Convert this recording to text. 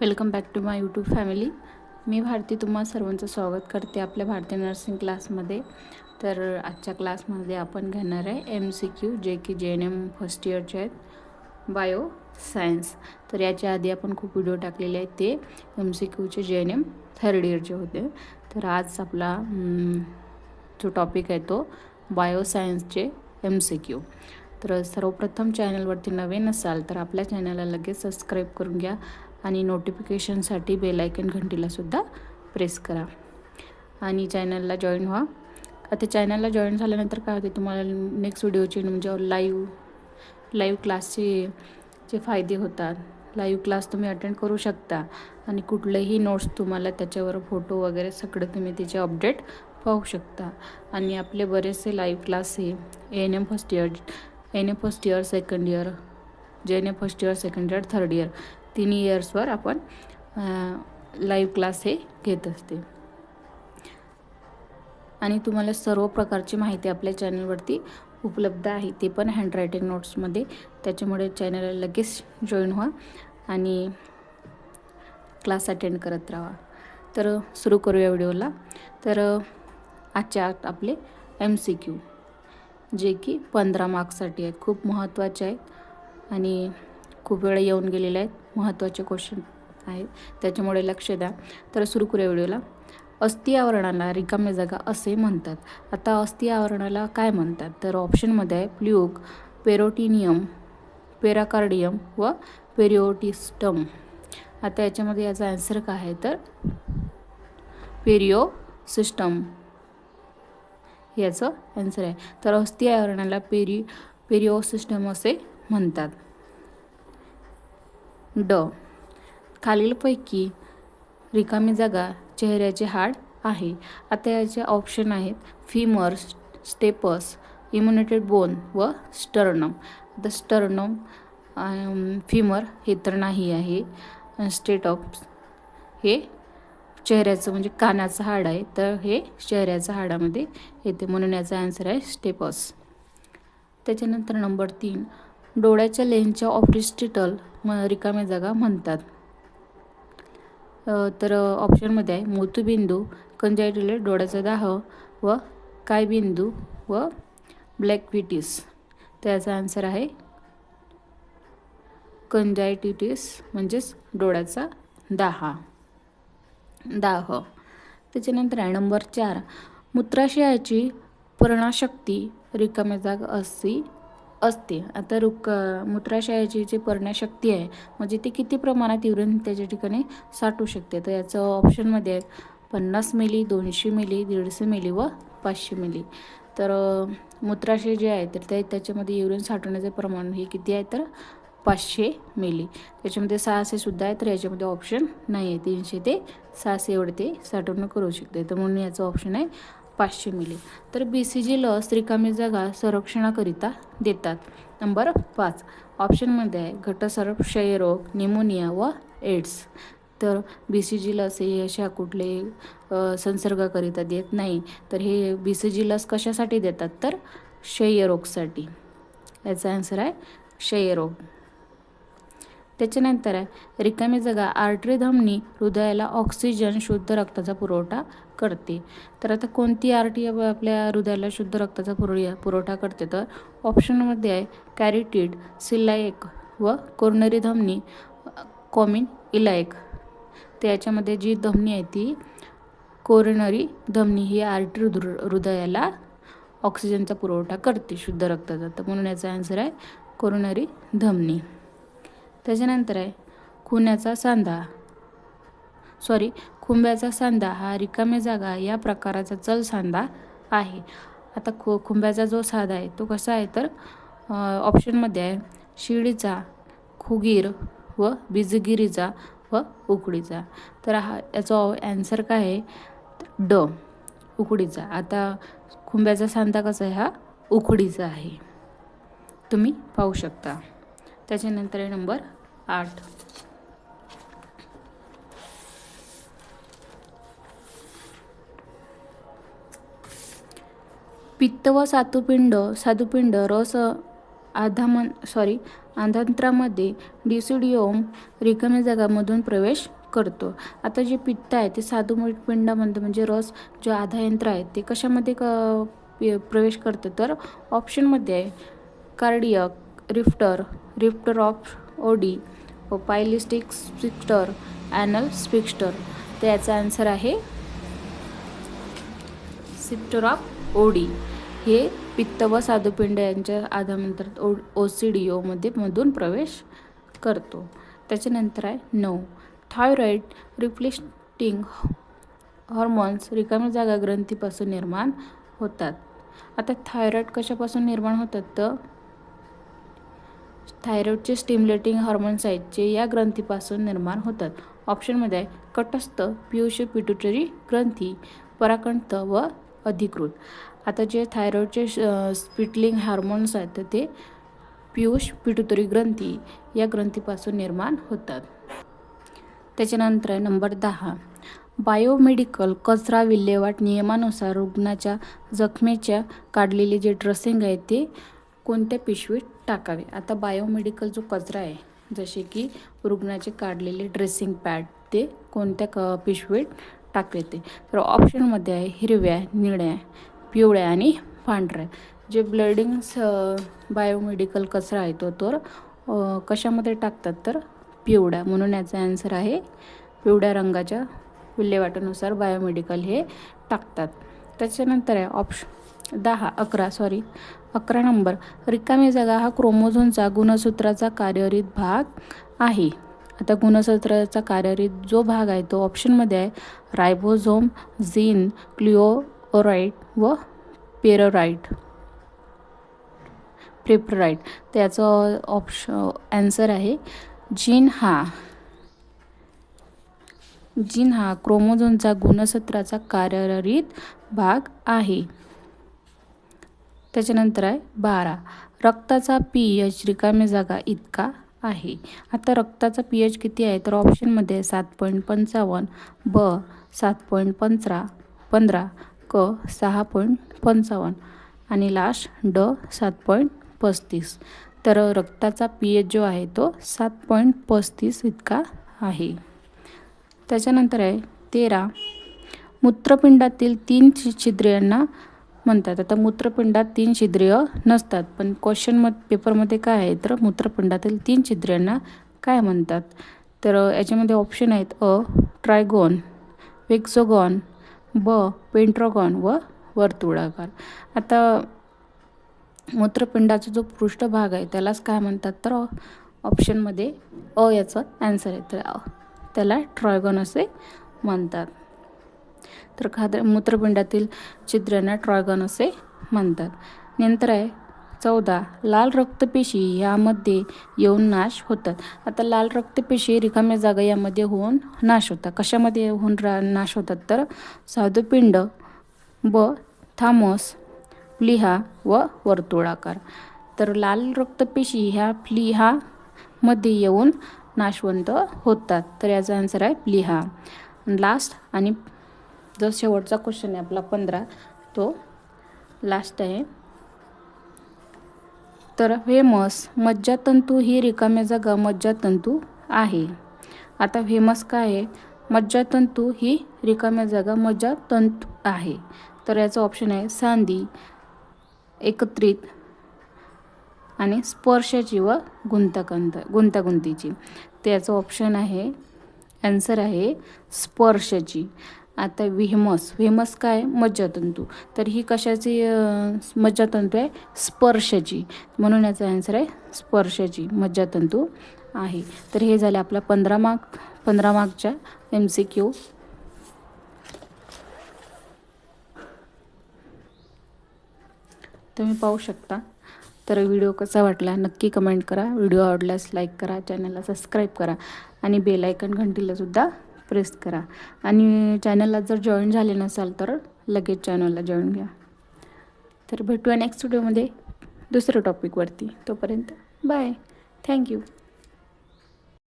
Welcome back to my YouTube family. मी भारती तुम्हा सर्वांचं स्वागत करते आपल्या भारतीय नर्सिंग क्लासमध्ये. तर आजच्या क्लासमध्ये आपण घेणार आहे एम सी क्यू जे की जे एन एम फर्स्ट इयरचे आहेत बायो सायन्स तर याच्या आधी आपण खूप व्हिडिओ टाकलेले आहेत ते एम सी क्यूचे जे एन एम थर्ड इयरचे होते. तर आज आपला जो टॉपिक आहे तो बायो सायन्सचे एम सी क्यू तर सर्वप्रथम चॅनलवरती नवीन असाल तर आपल्या चॅनलला लगेच सबस्क्राईब करून घ्या. आणि नोटिफिकेशनसाठी बेलायकन घंटीलासुद्धा प्रेस करा. आणि चॅनलला जॉईन व्हा. आता चॅनलला जॉईन झाल्यानंतर काय होते तुम्हाला नेक्स्ट व्हिडिओची म्हणजे लाईव्ह लाईव्ह क्लासचे जे फायदे होतात. लाईव्ह क्लास तुम्ही अटेंड करू शकता. आणि कुठलेही नोट्स तुम्हाला त्याच्यावर फोटो वगैरे सगळं तुम्ही त्याचे अपडेट पाहू शकता. आणि आपले बरेचसे लाईव्ह क्लास हे N M first year N M first year second year G N M first year second year third year तिन्ही इयर्सवर आपण लाईव्ह क्लास हे घेत असते. आणि तुम्हाला सर्व प्रकारची माहिती आपल्या चॅनलवरती उपलब्ध आहे ते पण हँडरायटिंग नोट्समध्ये त्याच्यामुळे चॅनलला लगेच जॉईन व्हा आणि क्लास अटेंड करत राहा. तर सुरू करूया व्हिडिओला तर आजच्या आपले एम सी क्यू जे की पंधरा मार्क्ससाठी आहेत. खूप महत्त्वाचे आहेत. आणि खूप वेळा येऊन गेलेले आहेत. महत्त्वाचे क्वेश्चन आहेत. त्याच्यामुळे लक्ष द्या. तर सुरू करूया व्हिडिओला. अस्थि आवरणाला रिकाम्या जागा असे म्हणतात. आता अस्थि आवरणाला काय म्हणतात? तर ऑप्शनमध्ये आहे प्ल्यूक पेरोटिनियम पेराकार्डियम व पेरिओटिस्टम. आता याच्यामध्ये याचा आन्सर काय आहे? तर पेरिओ सिस्टम याचं आन्सर आहे. तर अस्थि आवरणाला पेरी पेरिओ सिस्टम असे म्हणतात. ड. खालीलपैकी रिकामी जागा चेहऱ्याचे हाड आहे. आता याचे ऑप्शन आहेत फिमर्स स्टेपस इम्युनेटेड बोन व स्टर्नम आता स्टर्नम फिमर um, हे तर नाही आहे. स्टेट ऑफ हे चेहऱ्याचं म्हणजे कानाचं हाड आहे. तर हे चेहऱ्याच्या हाडामध्ये येते. म्हणून याचा आन्सर आहे स्टेपस त्याच्यानंतर नंबर तीन डोळ्याच्या लेन्सच्या ऑप्टिस्टिटल म रिकाम्या जागा म्हणतात. तर ऑप्शनमध्ये आहे मोतूबिंदू कंजायटिले डोळ्याचा दाह व कायबिंदू व ब्लॅकविटिस तर याचा आन्सर आहे कंजायटिटिस म्हणजेच डोळ्याचा दाहा. दाह. त्याच्यानंतर आहे नंबर चार मूत्राशयाची पर्णाशक्ती रिकाम्या जागा अशी असते. आता रुक मूत्राशयाची जी पर्णशक्ती आहे म्हणजे ती किती प्रमाणात युरिन त्याच्या ठिकाणी साठू शकते? तर याचं ऑप्शनमध्ये आहे पन्नास मिली दोनशे मिली दीडशे मिली व पाचशे मिली तर मूत्राशय जे आहे तर त्या त्याच्यामध्ये युरिन साठवण्याचे प्रमाण हे किती आहे? तर पाचशे मिली त्याच्यामध्ये सहाशेसुद्धा आहे तर याच्यामध्ये ऑप्शन नाही आहे तीनशे ते सहाशे एवढे ते साठवणूक करू शकते. तर म्हणून याचं ऑप्शन आहे पाचशे मिली. तर बी सी जी लस रिकामी जागा संरक्षणाकरिता देतात. नंबर पाच. ऑप्शनमध्ये आहे घटसर्प क्षयरोग निमोनिया व एड्स तर बी सी जी लस हे अशा कुठले संसर्गाकरिता देत नाही. तर हे बी सी जी लस कशासाठी देतात? तर क्षयरोगसाठी. याचा आन्सर आहे क्षयरोग. त्याच्यानंतर आहे रिकामी जागा आर्टरी धमनी हृदयाला ऑक्सिजन शुद्ध रक्ताचा पुरवठा करते. तर आता कोणती आरटी आपल्या हृदयाला शुद्ध रक्ताचा पुरवठा पुरवठा करते? तर ऑप्शनमध्ये आहे कॅरिटीड सिलायक व कोर्नरी धमनी कॉमिन इलायक. तर याच्यामध्ये जी धमनी आहे ती कोरोनरी धमनी ही आर्टरी हृदयाला ऑक्सिजनचा पुरवठा करते शुद्ध रक्ताचा. तर म्हणून याचा आन्सर आहे कोरोनरी धमनी. त्याच्यानंतर आहे खुन्याचा सांधा. सॉरी खुंब्याचा सांधा हा रिकाम्या जागा या प्रकाराचा चल सांधा आहे. आता खु खुंब्याचा जो साधा आहे तो कसा आहे तर ऑप्शनमध्ये आहे शिडीचा खुगीर व बिजगिरीचा व उकडीचा. तर हा याचा ॲन्सर काय आहे? ड उकडीचा. आता खुंब्याचा सांधा कसा आहे? हा उकडीचा आहे. तुम्ही पाहू शकता. त्याच्यानंतर आहे नंबर आठ. पित्त व सातुपिंड साधुपिंड रस आधामन सॉरी आंतंत्रामध्ये डिसिडिओम रिकाम्या जागामधून प्रवेश करतो. आता जे पित्त आहे ते साधू पिंडामध्ये म्हणजे रस जे आधायंत्र आहे ते कशामध्ये क प्रवेश करतं? तर ऑप्शनमध्ये आहे. कार्डियक रिफ्टर रिफ्टर ऑफ ओडी ओपायलिस्टिक पायलिस्टिक स्पिक्टर ॲनल स्पिक्स्टर तर याचा आन्सर आहे सिप्टर ऑफ ओडी. हे पित्त व साधुपिंड यांच्या आधानंतर ओ ओ सी डी ओमध्ये मधून प्रवेश करतो. त्याच्यानंतर आहे नऊ. थायरॉईड रिप्लेस्टिंग हॉर्मोन्स रिकाम्या जागा ग्रंथीपासून निर्माण होतात. आता थायरॉईड कशापासून निर्माण होतात? तर थायरॉईडचे स्टिम्युलेटिंग हॉर्मोन्स आहेत जे या ग्रंथीपासून निर्माण होतात. ऑप्शनमध्ये आहे कटस्थ पियुष पिट्युटरी ग्रंथी पराकंठ व अधिकृत. आता जे थायरॉईडचे स्पिटलिंग हार्मोन्स आहेत तर ते पियुष पिट्युटरी ग्रंथी या ग्रंथीपासून निर्माण होतात. त्याच्यानंतर आहे नंबर दहा. बायोमेडिकल कचरा विल्हेवाट नियमानुसार रुग्णाच्या जखमेच्या काढलेले जे ड्रेसिंग आहे ते कोणत्या पिशवीत टाकावे. आता बायोमेडिकल जो कचरा आहे जसे की रुग्णाचे काढलेले ड्रेसिंग पॅड ते कोणत्या क पिशवीत टाकले ते. तर ऑप्शनमध्ये आहे हिरव्या निळ्या पिवळ्या आणि पांढऱ्या. जे ब्लडिंग्स बायोमेडिकल कचरा आहे तो तर कशामध्ये टाकतात तर? पिवळ्या. म्हणून याचा ॲन्सर आहे पिवळ्या रंगाच्या विल्हेवाटानुसार बायोमेडिकल हे टाकतात. त्याच्यानंतर आहे ऑप्शन दहा अकरा सॉरी अकरा नंबर रिकामी जागा हा क्रोमोझोनचा गुणसूत्राचा कार्यरित भाग आहे. आता गुणसूत्राचा कार्यरित जो भाग आहे तो ऑप्शनमध्ये आहे. रायबोझोम झीन क्लिओराईट व पेरोराईट प्रिपराईट त्याचं ऑप्श ॲन्सर आहे जीन हा. जीन हा क्रोमोझोनचा गुणसूत्राचा कार्यरित भाग आहे. त्याच्यानंतर आहे बारा. रक्ताचा पी एच रिकामी जागा इतका आहे. आता रक्ताचा पी एच किती आहे? तर ऑप्शनमध्ये सात पॉईंट पंचावन्न ब सात पॉईंट पंधरा पंधरा क सहा पॉईंट पंचावन्न आणि लास्ट ड सात पॉईंट पस्तीस. तर रक्ताचा पी एच जो आहे तो सात पॉईंट पस्तीस इतका आहे. त्याच्यानंतर आहे तेरा. मूत्रपिंडातील तीन छिद्र छिद्रियांना म्हणतात. आता मूत्रपिंडात तीन छिद्रिय नसतात पण क्वेश्चन मग पेपरमध्ये काय आहे? तर मूत्रपिंडातील तीन छिद्रियांना काय म्हणतात? तर याच्यामध्ये ऑप्शन आहेत अ ट्रायगॉन वेक्सोगॉन ब पेंट्रॉगॉन व वर्तुळाकार. आता मूत्रपिंडाचा जो पृष्ठभाग आहे त्यालाच काय म्हणतात? तर ऑप्शनमध्ये अ याचं ॲन्सर आहे. तर त्याला ट्रॉयगॉन असे म्हणतात. तर खाद्र मूत्रपिंडातील छिद्रांना ट्रॉयगॉन असे म्हणतात. नंतर आहे चौदा लाल रक्तपेशी यामध्ये येऊन नाश होतात. आता लाल रक्तपेशी रिकाम्या जागा यामध्ये होऊन नाश होतात. कशामध्ये होऊन रा नाश होतात? तर साधुपिंड व थामस प्लिहा व वर्तुळाकार. तर लाल रक्तपेशी ह्या प्लिहामध्ये येऊन नाशवंत होतात. तर याचा आन्सर आहे प्लिहा. लास्ट आणि जो शेवटचा क्वेश्चन आहे आपला पंधरा तो लास्ट आहे. तर व्हेमस मज्जातंतू ही रिकाम्या जागा मज्जातंतू आहे. आता व्हेमस काय आहे? मज्जातंतू ही रिकाम्या जागा मज्जातंतू आहे. तर याचं ऑप्शन आहे सांधी एकत्रित आणि स्पर्शाची व गुंतागंत गुंतागुंतीची. तर याचं ऑप्शन आहे ॲन्सर आहे स्पर्शाची. आता व्हेमस व्हेमस काय? मज्जातंतू. तर ही कशाची मज्जातंतू आहे? स्पर्शाची म्हणून याचा आन्सर आहे स्पर्शाची मज्जातंतू आहे. तर हे झाले आपला पंधरा मार्क पंधरा मार्कच्या एम सी क्यू तुम्ही पाहू शकता. तर व्हिडिओ कसा वाटला नक्की कमेंट करा. व्हिडिओ आवडल्यास लाईक करा चॅनलला सबस्क्राईब करा आणि बेल आयकन घंटीलासुद्धा प्रेस करा. आणि चॅनलला जर जॉईन झाले नसाल तर लगेच चॅनलला जॉईन घ्या. तर भेटूया नेक्स्ट व्हिडिओमध्ये दुसऱ्या टॉपिकवरती तोपर्यंत बाय थँक्यू